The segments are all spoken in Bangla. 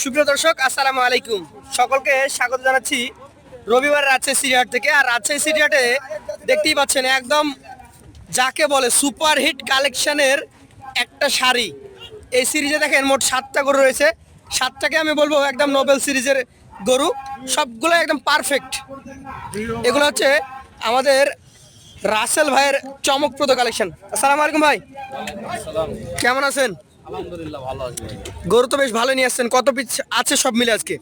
সুপ্রিয় দর্শক আসসালামু আলাইকুম। সকলকে স্বাগত জানাচ্ছি রবিবার রাজশাহী সিরিয়াট থেকে। আর রাজশাহী সিরিয়াটে দেখতেই পাচ্ছেন একদম যাকে বলে সুপার হিট কালেকশনের একটা শাড়ি। এই সিরিজে দেখেন মোট সাতটা গরু রয়েছে। সাতটাকে আমি বলব একদম নোবেল সিরিজের গরু। সবগুলো একদম পারফেক্ট। এগুলো হচ্ছে আমাদের রাসেল ভাইয়ের চমকপ্রদ কালেকশন। আসসালামু আলাইকুম ভাই। কেমন আছেন? আলহামদুলিল্লাহ ভালো আছি গরু তো বেশ ভালো নিয়ে আসছেন। কত পিস আছে সব মিলে আজকে?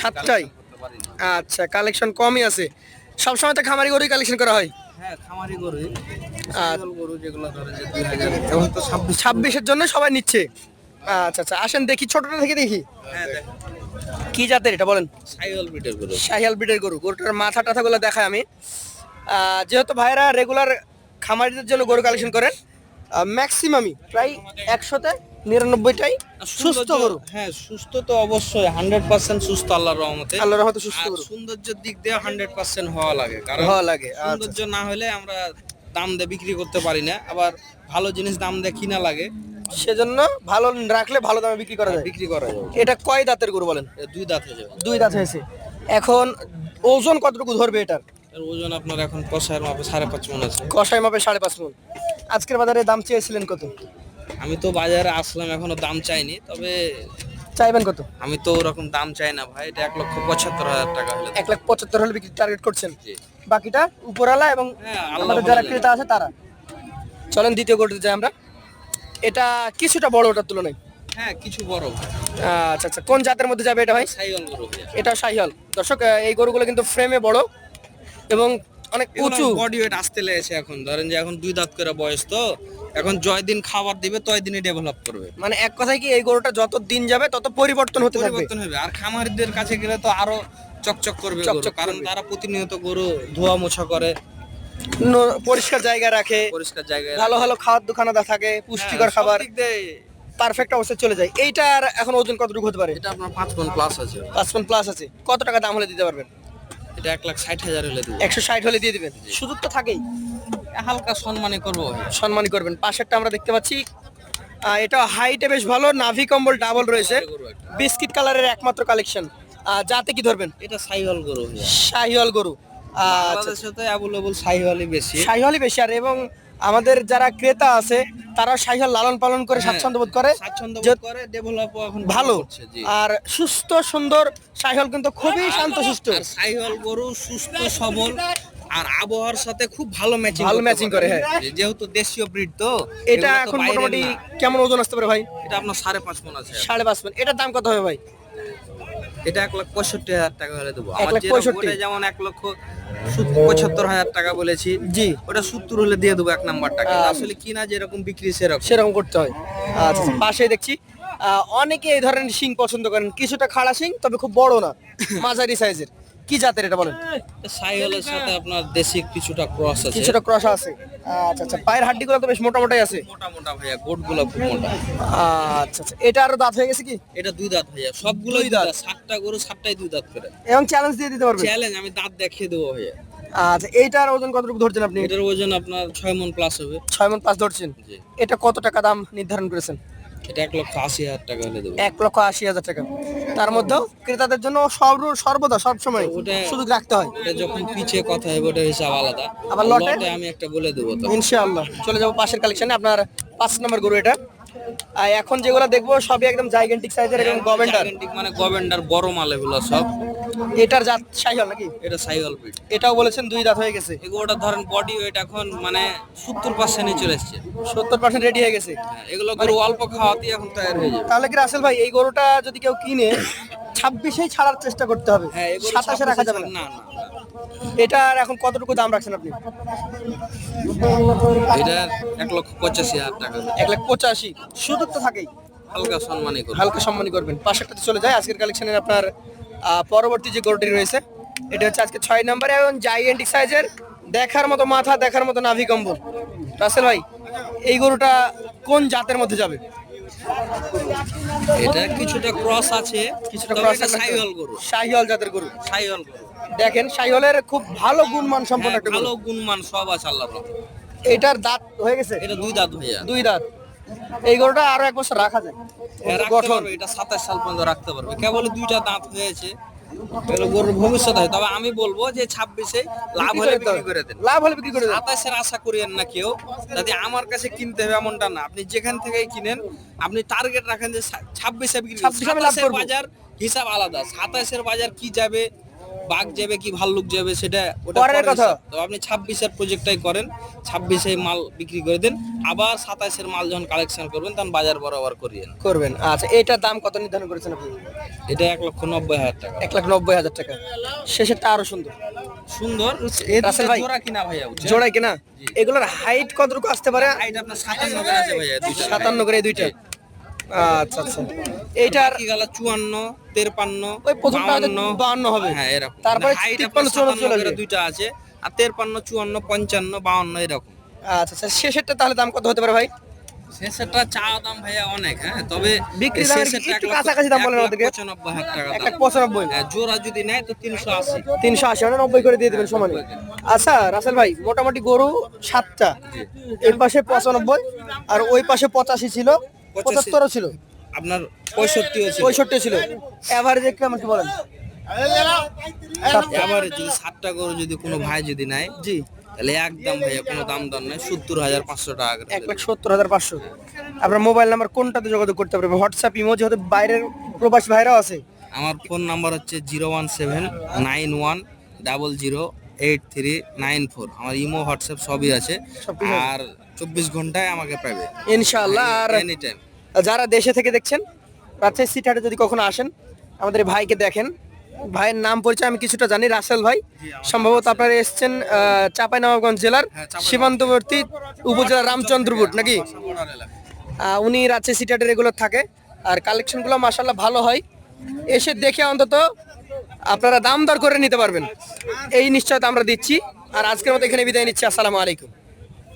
সাতটাই। আচ্ছা কালেকশন কমই আছে। সবসময় তো খামারি গরুই কালেকশন করা হয়? হ্যাঁ ছাব্বিশ। ছাব্বিশের জন্য সবাই নিচ্ছে। আচ্ছা আচ্ছা আসেন দেখি ছোটটা থেকে দেখি। হ্যাঁ কি জাতের এটা বলেন? সাইওয়াল বিটের ব্রিডের গরু। গরুটার মাথা টাথাগুলো দেখায় আমি। যেহেতু ভাইরা রেগুলার খামারিদের জন্য গরু কালেকশন করেন ম্যাক্সিমামই প্রায় একশোতে নিরানব্বইটাই সুস্থ গরু। হ্যাঁ সুস্থ তো অবশ্যই হান্ড্রেড পার্সেন্ট সুস্থ আল্লাহর রহমতে। আল্লাহর রহমতে সুস্থ গরু। সৌন্দর্যের দিক দিয়ে হান্ড্রেড পার্সেন্ট হওয়া লাগে কারণ ভালো লাগে আচ্ছা। সৌন্দর্য না হলে আমরা দাম দিয়ে বিক্রি করতে পারি না আবার ভালো জিনিস দাম দিয়ে কিনা লাগে। সেজন্য ভালো রাখলে ভালো দামে বিক্রি করা যায়। বিক্রি করা যায়। এটা কয় দাঁতের গরু বলেন? দুই দাঁত হয়েছে। দুই দাঁত হয়েছে। এখন ওজন কতটুকু ধরবে এটার? ওজন আপনার এখন কষায়ের মাপে সাড়ে পাঁচ মন আছে। কষাই মাপে সাড়ে পাঁচ মন। আজকের বাজারে দাম চেয়েছিলেন কত? আমি তো বাজারে আসলাম এখনও দাম চাইনি তবে চাইবেন কত? আমি তো ওরকম দাম চাই না ভাই এটা এক লক্ষ পঁচাত্তর হাজার টাকা হলে এক লাখ পঁচাত্তর হলে বিক্রি টার্গেট করছেন। বাকিটা উপরালা এবং হ্যাঁ, আমাদের যারা। ক্রেতা আছে তারা। চলেন দ্বিতীয় গরুতে যাই আমরা। এটা কিছুটা বড় ওটার তুলনায়। হ্যাঁ কিছু বড় আচ্ছা আচ্ছা কোন জাতের মধ্যে যাবে এটা ভাই? এটা শাহিয়াল দর্শক এই গরুগুলো কিন্তু ফ্রেমে বড় এবং অনেক উঁচু। বডি ওয়েট আসতে লেগেছে এখন। ধরেন যে এখন দুই দাঁত করে বয়স তো এখন জয় দিন খাবার দিবে তয় দিনই ডেভেলপ করবে। মানে এক কথায় কি এই গরুটা যত দিন যাবে তত পরিবর্তন হতে পরিবর্তন হবে। আর খামারিদের কাছে গেলে তো আরও চকচক করবে কারণ তারা প্রতিনিয়ত গরু ধোয়া মোছা করে। পরিষ্কার জায়গা রাখে। পরিষ্কার জায়গায় ভালো ভালো খাবার দোকানা থাকে পুষ্টিকর হ্যাঁ, খাবার। পারফেক্ট অবস্থায় চলে যায়। এইটার এখন ওজন কতটুকু হতে পারে? এটা আপনার পাঁচ মন প্লাস আছে। পাঁচ পয়েন্ট প্লাস আছে। কত টাকা দাম হলে দিতে পারবেন? এটা এক লাখ ষাট হাজার হলে দেবো। একশো ষাট হলে দিয়ে দিবেন? সুযোগ তো থাকেই। হালকা সম্মানে করব। সম্মানই করবেন। পাশেরটা আমরা দেখতে পাচ্ছি। এটা হাইটে বেশ ভালো। নাভি কম্বল ডাবল রয়েছে। বিস্কিট কালারের একমাত্র কালেকশন যাতে কি ধরবেন? এটা সাইওয়াল গরু। শাহিওয়াল গরু। বাংলাদেশে তো অ্যাভেলেবল সাইওয়ালই বেশি। শাহিওয়ালই বেশি। আর এবং আমাদের যারা ক্রেতা আছে তারা শাহিওয়াল লালন পালন করে হ্যাঁ, স্বাচ্ছন্দ্য বোধ করে। করে ডেভেলপ এখন ভালো। আর সুস্থ সুন্দর শাহিওয়াল কিন্তু খুবই শান্ত সুস্থ। সাইওয়াল গরু সুস্থ সবল আর আবহাওয়ার সাথে খুব ভালো ম্যাচিং ভালো ম্যাচিং করে, হ্যাঁ। যেহেতু দেশীয় ব্রিড তো এটা এখন মোটামুটি কেমন ওজন আসতে পারে ভাই? এটা আপনার সাড়ে পাঁচ মন আছে। সাড়ে পাঁচ মন। এটার দাম কত হবে ভাই? এটা এক লাখ পঁয়ষট্টি হাজার টাকা হলে দেবো। এক লাখ পঁয়ষট্টি? যেমন এক লক্ষ পঁচাত্তর হাজার টাকা বলেছি জি। ওটা সত্তর হলে দিয়ে দেবো এক নাম্বার টাকা আসলে কিনা যেরকম বিক্রি সেরকম। সেরকম করতে হয়। আচ্ছা পাশে দেখছি। আহ, অনেকে এই ধরনের শিং পছন্দ করেন। কিছুটা খাড়া শিং তবে খুব বড় না। মাঝারি সাইজের কি জাতের এটা বলেন? সাইওয়ালের সাথে আপনার দেশি কিছুটা ক্রস আছে। কিছুটা ক্রসা আছে। আচ্ছা আচ্ছা পায়ের হাড্ডিগুলো তো বেশ মোটা মোটাই আছে। মোটা মোটা ভাইয়া গোটগুলো খুব মোটা। আচ্ছা আচ্ছা এটা আরও দাঁত হয়ে গেছে কি? এটা দুই দাঁত ভাইয়া সবগুলোই দাঁত। সাতটা গরু সাতটাই দুই দাঁত করে। এবং চ্যালেঞ্জ দিয়ে দিতে পারবে? চ্যালেঞ্জ আমি দাঁত দেখিয়ে দেবো ভাইয়া। আচ্ছা এইটার ওজন কতটুকু ধরছেন আপনি? এটার ওজন আপনার ছয় মন প্লাস হবে। ছয় মন পাঁচ ধরছেন। এটা কত টাকা দাম নির্ধারণ করেছেন? এটা এক লক্ষ আশি হাজার টাকা হলে দেবো। এক লক্ষ আশি হাজার টাকা। তার মধ্যেও ক্রেতাদের জন্য সর্ব সর্বদা সবসময় সুযোগ রাখতে হয়। এটা যখন পিছে কথা হবে ওটা হিসাব আলাদা। আবার লটে? আমি একটা বলে দেবো ইনশাআল্লাহ। চলে যাব পাশের কালেকশনে আপনার পাঁচ নম্বর গরু এটা। আর এখন যেগুলো দেখব সবই একদম জাইগেন্টিক সাইজের এবং গভেন্ডার মানে গভেন্ডার বড় মাল এগুলো সব। এটার জাত সাইহল নাকি? এটা ব্রিড এটাও বলেছেন দুই দাঁত হয়ে গেছে। এগুলোটা ধরেন বডি ওয়েট এখন মানে সত্তর পার্সেন্টে চলে এসছে। সত্তর পার্সেন্ট রেডি হয়ে গেছে। হ্যাঁ, এগুলো গরু অল্প খাওয়াতেই এখন তৈরি হয়ে যাবে। তাহলে কি রাসেল ভাই এই গরুটা যদি কেউ কিনে ছাব্বিশেই ছাড়ার চেষ্টা করতে হবে। হ্যাঁ সাতাশে রাখা যাবে না না। এটার এখন কতটুকু দাম রাখছেন আপনি? এটা এক লক্ষ পঁচাশি হাজার টাকা। এক লাখ পঁচাশি। সুযোগ তো থাকেই। হালকা সম্মানই করবে হালকা সম্মানী করবেন। পাশেরটাতে চলে যায়। আজকের কালেকশনের আপনার পরবর্তী যে গরুটি রয়েছে এটা হচ্ছে আজকে ছয় নম্বরে এবং জাইয়েন্টিক সাইজের দেখার মতো মাথা দেখার মতো নাভি কম্বল রাসেল ভাই এই গরুটা কোন জাতের মধ্যে যাবে? এটা কিছুটা ক্রস আছে কিছুটা ক্রস এটা সাইওয়াল গরু। শাহিওয়াল জাতের গরু। সাইওয়াল গরু। দেখেন শাহিওয়ালের খুব ভালো গুণমান সম্পন্ন হ্যাঁ, একটা ভালো গুণমান সব আছে আল্লাহর রহমতে। এটার দাঁত হয়ে গেছে? এটা দুই দাঁত ভাইয়া দুই দাঁত। এই গরুটা আরও এক বছর রাখা যায়। হ্যাঁ, গঠন। এটা সাতাশ সাল পর্যন্ত রাখতে পারবে। কেবল দুইটা দাঁত হয়েছে। গরুর ভবিষ্যৎ হয়। তবে আমি বলব যে ছাব্বিশে লাভ হলে বিক্রি করে দেন। লাভ হলে বিক্রি করে দেন। সাতাশের আশা করিয়েন না কেউ। যাতে আমার কাছে কিনতে হবে এমনটা না। আপনি যেখান থেকেই কিনেন আপনি টার্গেট রাখেন যে ছাব্বিশে বিক্রি 26 আমি লাভ সাতাশের বাজার হিসাব আলাদা। সাতাশের বাজার কি যাবে বাঘ যাবে কি ভাল্লুক যাবে সেটা ওটা পরের কথা। তো আপনি ছাব্বিশের প্রজেক্টটাই করেন ছাব্বিশে মাল বিক্রি করে দেন আবার সাতাশের মাল যখন কালেকশন করবেন তখন বাজার বরাবর করিয়েন করবেন। আচ্ছা এটার দাম কত নির্ধারণ করেছেন আপনি? এটা এক লক্ষ নব্বই হাজার টাকা। এক লাখ নব্বই হাজার টাকা। শেষেরটা আরও সুন্দর। সুন্দর? রাসেল ভাই। জোড়া কিনা ভাইয়া? জোড়াই কিনা? এগুলোর হাইট কতটুকু আসতে পারে? হাইট আপনার সাতান্ন করে আছে ভাইয়া সাতান্ন করে দুইটা। আচ্ছা আচ্ছা। এইটার কি গেল চুয়ান্ন তেরপান্ন ওই প্রথমটা 52 হবে। হ্যাঁ এরকম। তারপরে হাইট 53 চুয়ান্ন চলে। দুইটা আছে আর তেরপান্ন চুয়ান্ন পঞ্চান্ন বাউন্ন এরকম। আচ্ছা আচ্ছা শেষেরটা তাহলে দাম কত হতে পারে ভাই? শেষেরটা চা দাম ভাইয়া অনেক হ্যাঁ তবে বিক্রি একটু কাছাকাছি দাম বলেন আমাদেরকে। পঁচানব্বই হাজার টাকা পঁচানব্বই। হ্যাঁ, জোড়া যদি নেয় তো তিনশো আশি। তিনশো আশি মানে নব্বই করে দিয়ে দেবেন সমানে। আচ্ছা রাসেল ভাই মোটামুটি গরু সাতটা। এর পাশে পঁচানব্বই আর ওই পাশে পঁচাশি ছিল পঁচাত্তরও ছিল। আপনার পঁয়ষট্টিও ছিল। পঁয়ষট্টি ছিল। এভারেজে কেমন কি বলেন। সাতটা। যদি সাতটা গরু যদি কোনো ভাই যদি নেয় জি। তাহলে একদম ভাইয়া কোনো দাম দর নাই সত্তর হাজার পাঁচশো টাকা এক লাখ সত্তর হাজার পাঁচশো। আপনার মোবাইল নাম্বার কোনটাতে যোগাযোগ করতে পারবে? হোয়াটসঅ্যাপ ইমো যেহেতু বাইরের প্রবাসী ভাইরাও আছে। আমার ফোন নাম্বার হচ্ছে zero one seven nine one double zero eight three nine four. আমার ইমো হোয়াটসঅ্যাপ সবই আছে। আর চব্বিশ ঘন্টায় আমাকে পাবে। ইনশাআল্লাহ আর এনি টাইম যারা দেশে থেকে দেখছেন রাজশাহী সিটি হাটে যদি কখনো আসেন আমাদের ভাইকে দেখেন। ভাইয়ের নাম পরিচয় আমি কিছুটা জানি রাসেল ভাই। সম্ভবত আপনারা এসছেন চাপাই নবাবগঞ্জ জেলার হ্যাঁ, চাঁপাইনবাবগঞ্জ। সীমান্তবর্তী উপজেলা রামচন্দ্রপুর নাকি? উনি রাজশাহী সিটি হাটে রেগুলার থাকে আর কালেকশনগুলো মাসাল্লাহ ভালো হয়। এসে দেখে অন্তত আপনারা দাম দর করে নিতে পারবেন। এই নিশ্চয়তা আমরা দিচ্ছি আর আজকের মতো এখানে বিদায় নিচ্ছি। আসসালামু আলাইকুম।